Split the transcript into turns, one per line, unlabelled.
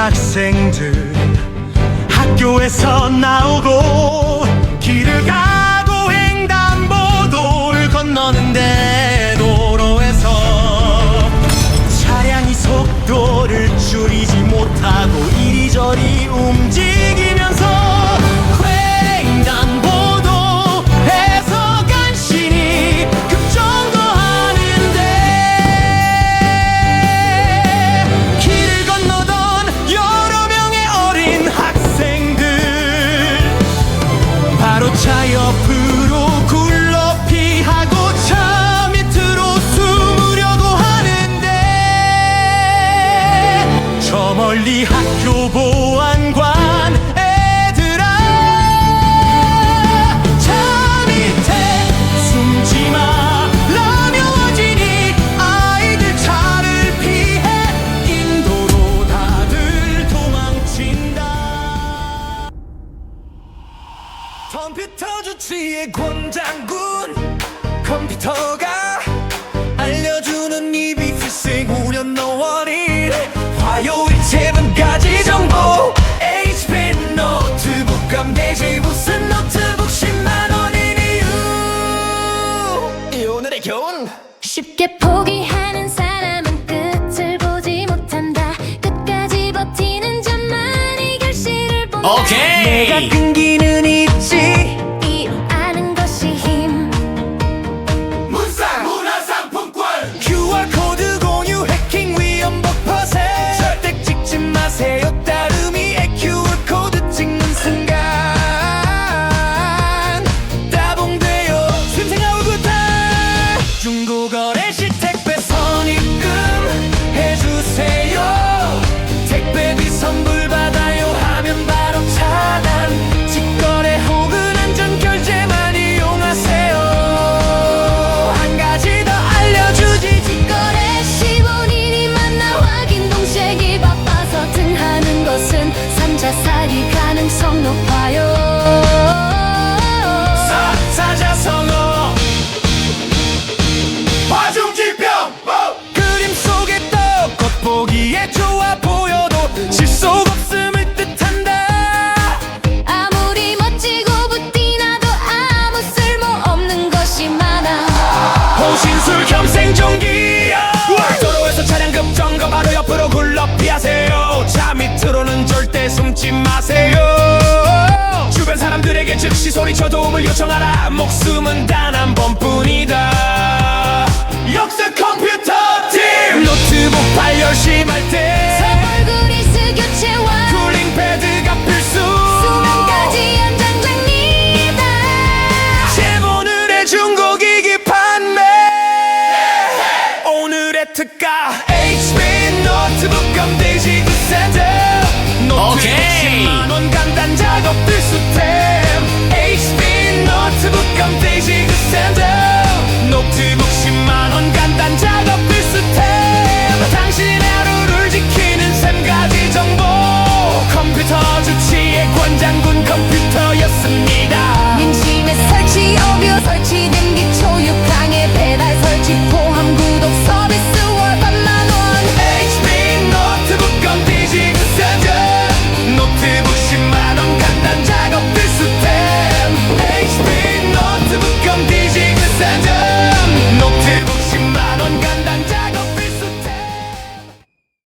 학생들 학교에서 나오고 차 옆으로 굴러 피하고 차 밑으로 숨으려고 하는데 저 멀리 학교 보안 컴퓨터 주치의 권장군. 컴퓨터가 알려주는 입이 필생 후련 너원이 화요일 세분 가지 정보. HP 노트북 감대지 무슨 노트북 10만 원인 이유. 이 오늘의 교훈.
쉽게 포기하는 사람은 끝을 보지 못한다. 끝까지 버티는 자만이 결실을 본다.
내가
오케이.
끈기는 생존기야. 도로에서 차량 급정거 바로 옆으로 굴러 피하세요. 차 밑으로는 절대 숨지 마세요. 주변 사람들에게 즉시 소리쳐 도움을 요청하라. 목숨은 단 한 번뿐이다. 역사 컴퓨터 팀! 노트북 발 열심히 할때 있을까? HP
노트북 검대지
구세대. 노트 10만원 간단 작업 필수템. HP 노트북 검대지 구세대. 노트북 10만원 간단 작업 필수템. 당신의 하루를 지키는 3가지 정보. 컴퓨터 주치의 권장군 컴퓨터